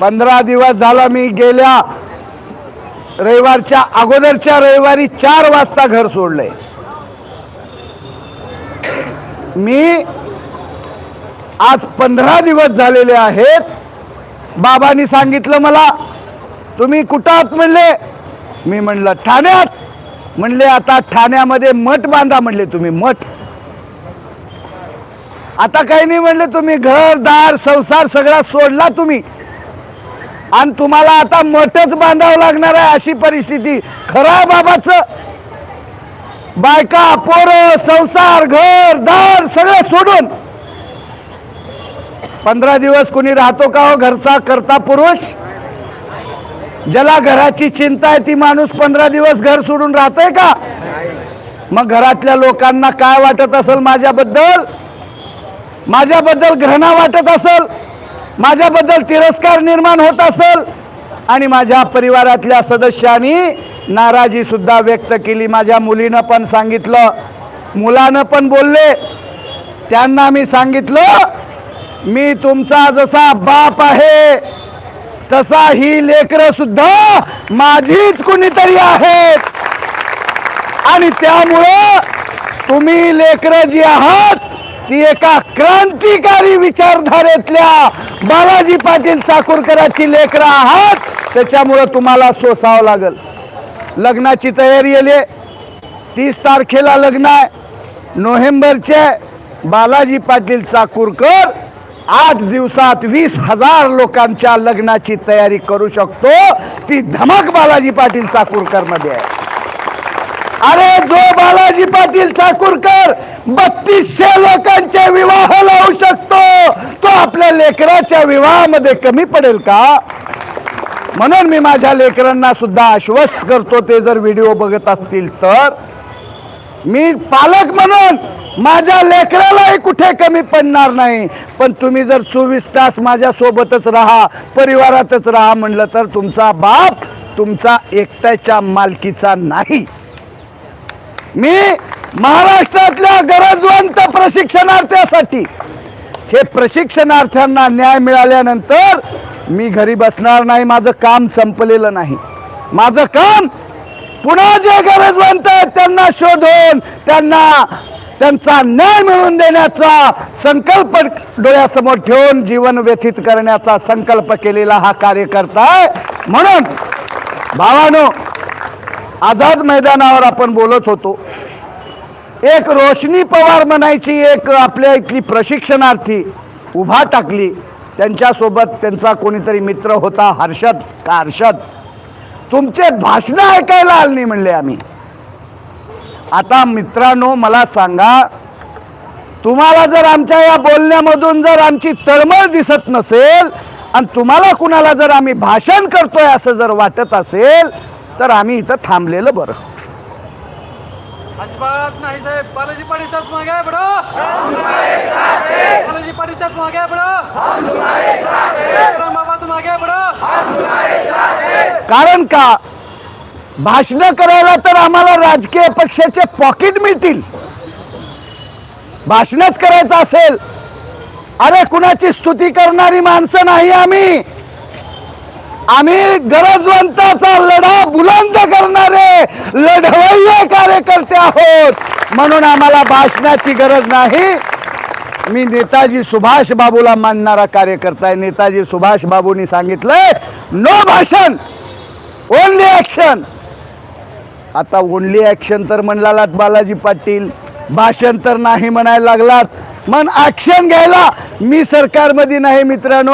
पंधरा दिवस झाला मी गेल्या रविवारच्या अगोदरच्या रविवारी चार वाजता घर सोडलंय. मी आज पंधरा दिवस झालेले आहेत. बाबांनी सांगितलं मला तुम्ही कुठं आहात? म्हणले. मी म्हणलं ठाण्यात. म्हणले आता ठाण्यामध्ये मठ बांधा. म्हणले तुम्ही मठ. आता काही नाही म्हणले तुम्ही घर दार संसार सगळा सोडला तुम्ही. आणि तुम्हाला आता मठच बांधावं लागणार आहे अशी परिस्थिती. खरा बाबाचं? बायका पोरं संसार घर दार सगळं सोडून. पंधरा दिवस कोणी राहतो का हो घरचा करता पुरुष? ज्याला घराची चिंता आहे ती माणूस पंधरा दिवस घर सोडून राहतोय का? मग घरातल्या लोकांना काय वाटत असेल माझ्याबद्दल? माझ्याबद्दल घृणा वाटत असेल? माझ्याबद्दल तिरस्कार निर्माण होत असेल आणि माझ्या परिवारातल्या सदस्यांनी नाराजी सुद्धा व्यक्त केली. माझ्या मुलीनं पण सांगितलं मुलानं पण बोलले. त्यांना मी सांगितलं मी तुमचा जसा बाप आहे तसा ही लेकरं सुद्धा माझीच कुणीतरी आहेत. आणि त्यामुळं तुम्ही लेकरं जी आहात ती एका क्रांतिकारी विचारधारेतल्या बालाजी पाटील चाकूरकराची लेकरं आहात. त्याच्यामुळं तुम्हाला सोसावं लागल. लग्नाची तयारी आली तीस तारखेला लग्न आहे. नोव्हेंबरचे बालाजी पाटील चाकूरकर आठ दिवसात वीस हजार लोकांच्या लग्नाची तयारी करू शकतो. ती धमक बालाजी पाटील चाकूरकरमध्ये आहे. अरे जो बालाजी पाटील ठाकूरकर बत्तीसशे लोकांचे विवाह लावू शकतो तो आपल्या लेकराच्या विवाहामध्ये कमी पडेल का? म्हणून मी माझ्या लेकरांना सुद्धा आश्वस्त करतो ते जर व्हिडिओ बघत असतील तर. मी पालक म्हणून माझ्या लेकरालाही कुठे कमी पडणार नाही. पण तुम्ही जर चोवीस तास माझ्यासोबतच राहा परिवारातच राहा म्हणलं तर तुमचा बाप तुमचा एकट्याच्या मालकीचा नाही. मी महाराष्ट्रातल्या गरजवंत प्रशिक्षणार्थ्यासाठी. हे प्रशिक्षणार्थ्यांना न्याय मिळाल्यानंतर मी घरी बसणार नाही माझं काम संपलेलं नाही. माझं काम पुन्हा जे गरजवंत आहेत त्यांना शोधून त्यांना त्यांचा न्याय मिळवून देण्याचा संकल्प डोळ्यासमोर ठेवून जीवन व्यथित करण्याचा संकल्प केलेला हा कार्यकर्ता आहे. म्हणून भावानो आझाद मैदानावर आपण बोलत होतो. एक रोशनी पवार म्हणायची एक आपल्या इथली प्रशिक्षणार्थी उभा टाकली. त्यांच्यासोबत त्यांचा कोणीतरी मित्र होता हर्षद का हर्षद. तुमचे भाषणं ऐकायला आली नाही म्हणले आम्ही. आता मित्रांनो मला सांगा तुम्हाला जर आमच्या या बोलण्यामधून जर आमची तळमळ दिसत नसेल आणि तुम्हाला कुणाला जर आम्ही भाषण करतोय असं जर वाटत असेल तर आम्ही इथं थांबलेलं बरं. अजिबात नाही साहेब. बालाजी पाटील साहेब तुम आगे बढ़ो बालाजी पाटील साहेब राम बाबा तुम आगे बढ़ो कारण का? भाषण करायला तर आम्हाला राजकीय पक्षाचे पॉकेट मिळतील. भाषणच करायचं असेल. अरे कुणाची स्तुती करणारी माणसं नाही आम्ही. आम्ही गरजवंताचा लढा बुलंद करणारे लढवय्ये कार्यकर्ते आहोत. म्हणून आम्हाला भाषणाची गरज नाही. मी नेताजी सुभाष बाबूला मानणारा कार्यकर्ता आहे. नेताजी सुभाष बाबूंनी सांगितलंय नो भाषण ओनली ऍक्शन आता ओनली ऍक्शन तर म्हणलात बालाजी पाटील. भाषण तर नाही म्हणायला लागलात. मग ॲक्शन घ्यायला. मी सरकारमध्ये नाही मित्रांनो.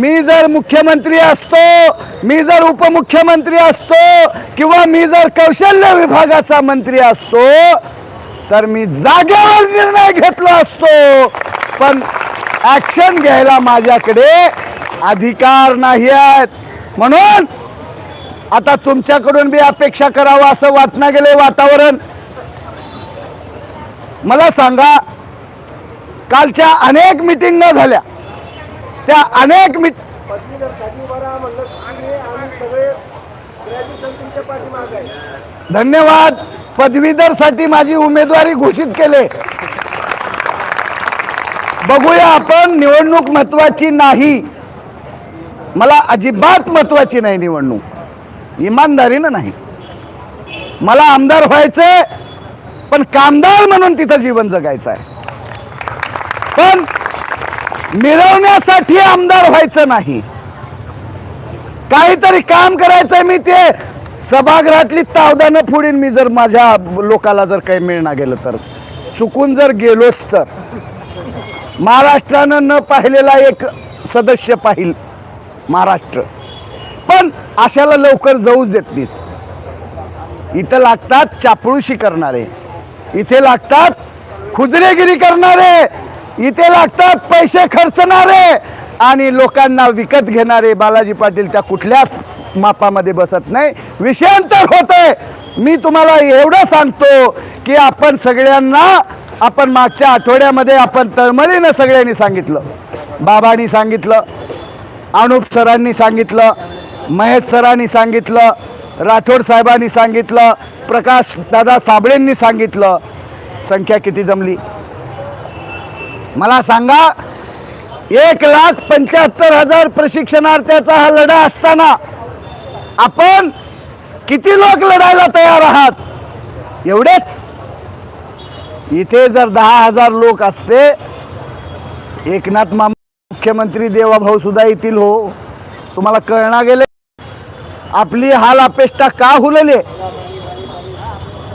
मी जर मुख्यमंत्री असतो मी जर उपमुख्यमंत्री असतो किंवा मी जर कौशल्य विभागाचा मंत्री असतो तर मी जागेवर निर्णय घेतला असतो. पण ॲक्शन घ्यायला माझ्याकडे अधिकार नाही आहेत. म्हणून आता तुमच्याकडून बी अपेक्षा करावं असं वाटणं गेले वातावरण. मला सांगा कालच्या अनेक मिटिंग झाल्या त्या अनेक मिट धन्यवाद. पदवीधरसाठी माझी उमेदवारी घोषित केले. बघूया आपण निवडणूक महत्वाची नाही. मला अजिबात महत्वाची नाही निवडणूक. इमानदारीनं नाही. मला आमदार व्हायचंय. पण कामदार म्हणून तिथं जीवन जगायचं आहे. पण मिळवण्यासाठी आमदार व्हायचं नाही. काहीतरी काम करायचंय मी ते सभागृहातली तावदानं फुडीन मी जर माझ्या लोकाला जर काही मिळणार गेलं तर. चुकून जर गेलोच तर. महाराष्ट्रानं न पाहिलेला एक सदस्य पाहिल महाराष्ट्र. पण अशाला लवकर जाऊच देत नाहीत. इथं लागतात चापळूशी करणारे. इथे लागतात खुजरेगिरी करणारे इथे लागतात पैसे खर्चणारे आणि लोकांना विकत घेणारे बालाजी पाटील त्या कुठल्याच मापामध्ये बसत नाही. विषयांतर होतंय मी तुम्हाला एवढं सांगतो की आपण सगळ्यांना आपण मागच्या आठवड्यामध्ये आपण तळमळीनं सगळ्यांनी सांगितलं. बाबांनी सांगितलं अनुप सरांनी सांगितलं महेश सरांनी सांगितलं राठोड साहेबांनी सांगितलं प्रकाश दादा साबळेंनी सांगितलं. संख्या किती जमली? मला सांगा एक लाख पंच्याहत्तर हजार प्रशिक्षणार्थ्याचा हा लढा असताना आपण किती लोक लढायला तयार आहात? एवढेच? इथे जर दहा हजार लोक असते एकनाथ मामा मुख्यमंत्री देवाभाऊ सुद्धा येतील हो. तुम्हाला कळणार गेले आपली हाल अपेष्टा का हुलले?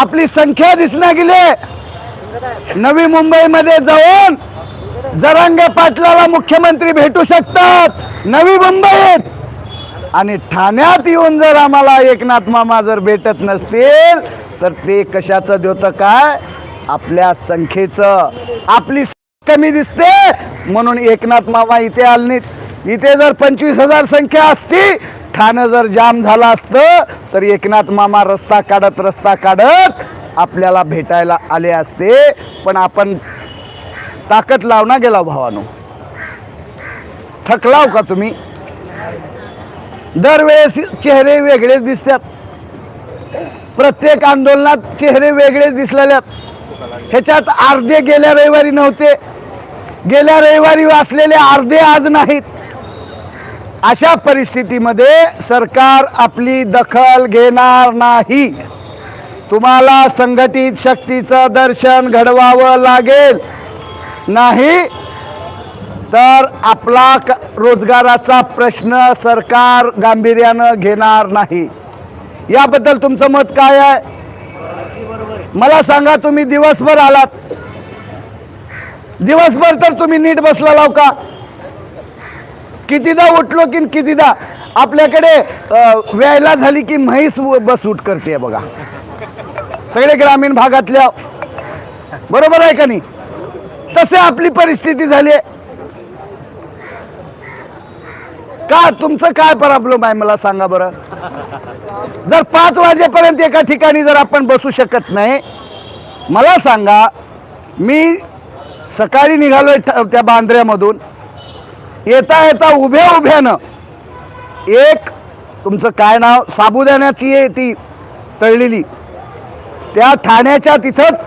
आपली संख्या दिसना गेले. नवी मुंबईमध्ये जाऊन जरांगे पाटलाला मुख्यमंत्री भेटू शकतात. नवी मुंबईत. आणि ठाण्यात येऊन जर आम्हाला एकनाथ मामा जर भेटत नसतील तर ते कशाचं देतं काय? आपल्या संख्येचं. आपली संख्या कमी दिसते म्हणून एकनाथ मामा इथे आले इथे जर पंचवीस हजार संख्या असती ठाणं जर जाम झालं असतं तर एकनाथ मामा रस्ता काढत रस्ता काढत आपल्याला भेटायला आले असते. पण आपण ताकद लावना गेला भावानो. थकलाव का तुम्ही? दरवेळेस चेहरे वेगळेच दिसतात. प्रत्येक आंदोलनात चेहरे वेगळेच दिसलेल्यात ह्याच्यात अर्धे गेल्या रविवारी नव्हते. गेल्या रविवारी वाचलेले अर्धे आज नाहीत. अशा परिस्थितीमध्ये सरकार आपली दखल घेणार नाही. तुम्हाला संघटित शक्तीचं दर्शन घडवावं लागेल. नाही तर आपला क- रोजगाराचा प्रश्न सरकार गांभीर्यानं घेणार नाही. याबद्दल तुमचं मत काय आहे? मला सांगा तुम्ही दिवसभर आलात. दिवसभर तर तुम्ही नीट बसला लाव हो का? कितीदा उठलो की कितीदा आपल्याकडे व्यायला झाली की म्हैस बस उठ करते बघा. सगळे ग्रामीण भागातल्या. बरोबर आहे का नाही? तसे आपली परिस्थिती झाली आहे. का तुमचं काय प्रॉब्लेम आहे मला सांगा बरं? जर पाच वाजेपर्यंत एका ठिकाणी जर आपण बसू शकत नाही मला सांगा मी सकाळी निघालोय त्या बांद्र्यामधून. येता येता उभ्या उभ्यानं एक तुमचं काय नाव? साबुदाण्याची आहे ती तळलेली. त्या ठाण्याच्या तिथंच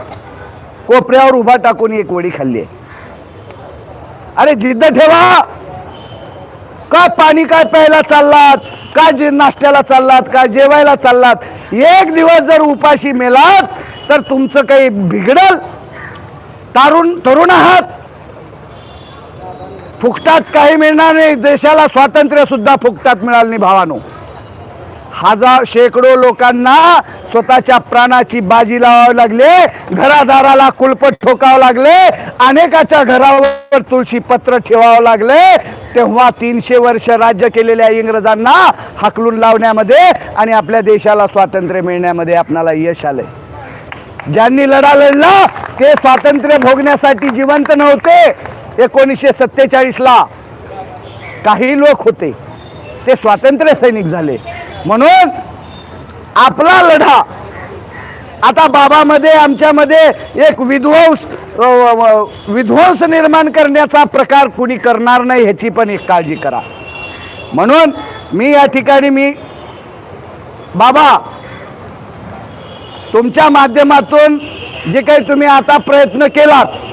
कोपऱ्यावर उभा टाकून एक वडी खाल्ली आहे. अरे जिद्द ठेवा! काय पाणी काय प्यायला चाललात? काय जे नाश्त्याला चाललात? काय जेवायला चाललात? एक दिवस जर उपाशी मेलात तर तुमचं काही बिघडल? तारुण तरुण आहात? फुकटात काही मिळणार नाही. देशाला स्वातंत्र्य सुद्धा फुकटात मिळालं नाही भावानो. हजार शेकडो लोकांना स्वतःच्या प्राणाची बाजी लावावी लागले. घरादाराला कुलपट ठोकावं लागले. अनेकाच्या घरावर तुळशी पत्र ठेवावं लागले. तेव्हा तीनशे वर्ष राज्य केलेल्या इंग्रजांना हाकलून लावण्यामध्ये आणि आपल्या देशाला स्वातंत्र्य मिळण्यामध्ये आपणाला यश आलंय. ज्यांनी लढा लढला ते स्वातंत्र्य भोगण्यासाठी जिवंत नव्हते. एकोणीसशे सत्तेचाळीसला काही लोक होते. ते स्वातंत्र्य सैनिक झाले. म्हणून आपला लढा आता बाबामध्ये आमच्यामध्ये एक विध्वंस विध्वंस निर्माण करण्याचा प्रकार कुणी करणार नाही ह्याची पण एक काळजी करा. म्हणून मी या ठिकाणी मी बाबा तुमच्या माध्यमातून जे काही तुम्ही आता प्रयत्न केलात